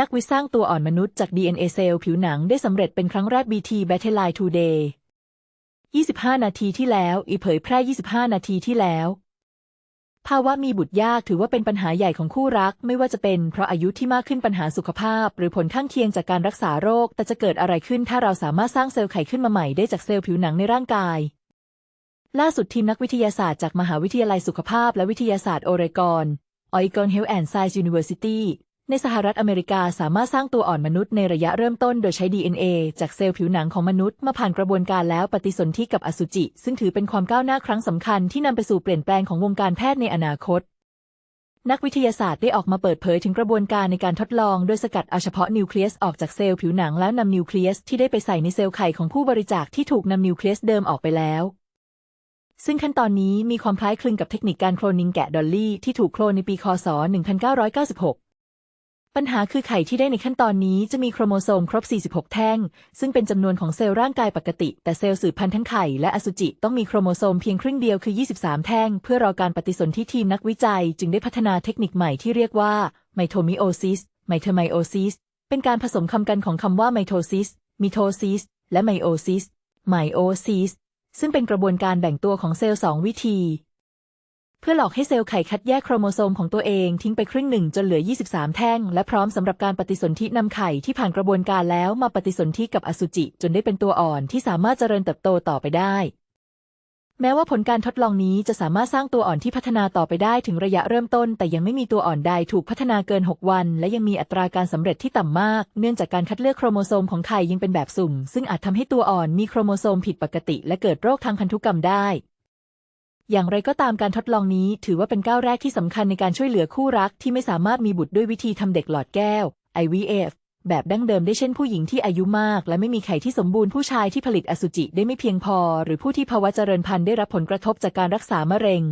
นักวิสร้างตัวอ่อนมนุษย์จาก DNA เซลล์ผิวหนังได้สำเร็จเป็นครั้งแรก BT b a t t l i n e Today 25 นาทีที่แล้ว อีเผยแพร่ 25 นาทีที่แล้ว ภาวะมีบุตรยากถือว่าเป็นปัญหาใหญ่ของคู่รัก ไม่ว่าจะเป็นเพราะอายุที่มากขึ้นปัญหาสุขภาพ หรือผลข้างเคียงจากการรักษาโรค แต่จะเกิดอะไรขึ้นถ้าเราสามารถสร้างเซลล์ไข่ขึ้นมาใหม่ได้จากเซลล์ผิวหนังในร่างกายล่าสุดทีมนักวิทยาศาสตร์จากมหาวิทยาลัยสุขภาพและวิทยาศาสตร์โอเรกอน Oregon Health and Science University ในสหรัฐอเมริกาสามารถสร้างตัวอ่อนมนุษย์ในระยะเริ่มต้นโดยใช้ DNA จากเซลล์ผิวหนังของมนุษย์มาผ่านกระบวนการแล้วปฏิสนธิกับอสุจิ ซึ่งถือเป็นความก้าวหน้าครั้งสำคัญที่นำไปสู่เปลี่ยนแปลงของวงการแพทย์ในอนาคต นักวิทยาศาสตร์ได้ออกมาเปิดเผยถึงกระบวนการในการทดลอง โดยสกัดเอาเฉพาะนิวเคลียสออกจากเซลล์ผิวหนังแล้วนำนิวเคลียสที่ได้ไปใส่ในเซลล์ไข่ของผู้บริจาคที่ถูกนำนิวเคลียสเดิมออกไปแล้วซึ่งขั้นตอนนี้มีความคล้ายคลึงกับเทคนิคการโคลนิงแกะดอลลี่ที่ถูกโคลนในปีคศ 1996 ปัญหาคือไข่ที่ได้ในขั้นตอนนี้จะมีโครโมโซมครบ 46 แท่ง ซึ่งเป็นจำนวนของเซลล์ร่างกายปกติ แต่เซลล์สืบพันธุ์ทั้งไข่และอสุจิต้องมีโครโมโซมเพียงครึ่งเดียวคือ 23 แท่ง เพื่อรอการปฏิสนธิทีมนักวิจัย จึงได้พัฒนาเทคนิคใหม่ที่เรียกว่าไมโทมิโอซิสไมเทไมโอซิสเป็นการผสมคำกันของคำว่าไมโทซิสมิโทซิสและไมโอซิสไมโอซิสซึ่งเป็นกระบวนการแบ่งตัวของเซลล์สองวิธี เพื่อหลอกให้เซลล์ไข่คัดแยกโครโมโซมของตัวเองทิ้งไปครึ่งหนึ่งจนเหลือ 23 แท่ง และพร้อมสำหรับการปฏิสนธินำไข่ที่ผ่านกระบวนการแล้วมาปฏิสนธิกับอสุจิ จนได้เป็นตัวอ่อนที่สามารถเจริญเติบโตต่อไปได้ แม้ว่าผลการทดลองนี้จะสามารถสร้างตัวอ่อนที่พัฒนาต่อไปได้ถึงระยะเริ่มต้น แต่ยังไม่มีตัวอ่อนใดถูกพัฒนาเกิน 6 วัน และยังมีอัตราการสำเร็จที่ต่ำมาก เนื่องจากการคัดเลือกโครโมโซมของไข่ยังเป็นแบบสุ่ม ซึ่งอาจทำให้ตัวอ่อนมีโครโมโซมผิดปกติ และเกิดโรคทางพันธุกรรมได้ อย่างไรก็ตามการทดลองนี้ถือว่าเป็นก้าวแรกที่สำคัญในการช่วยเหลือคู่รักที่ไม่สามารถมีบุตรด้วยวิธีทำเด็กหลอดแก้ว IVF แบบดั้งเดิมได้เช่นผู้หญิงที่อายุมาก และไม่มีไข่ที่สมบูรณ์ผู้ชายที่ผลิตอสุจิได้ไม่เพียงพอ หรือผู้ที่ภาวะเจริญพันธุ์ได้รับผลกระทบจากการรักษามะเร็ง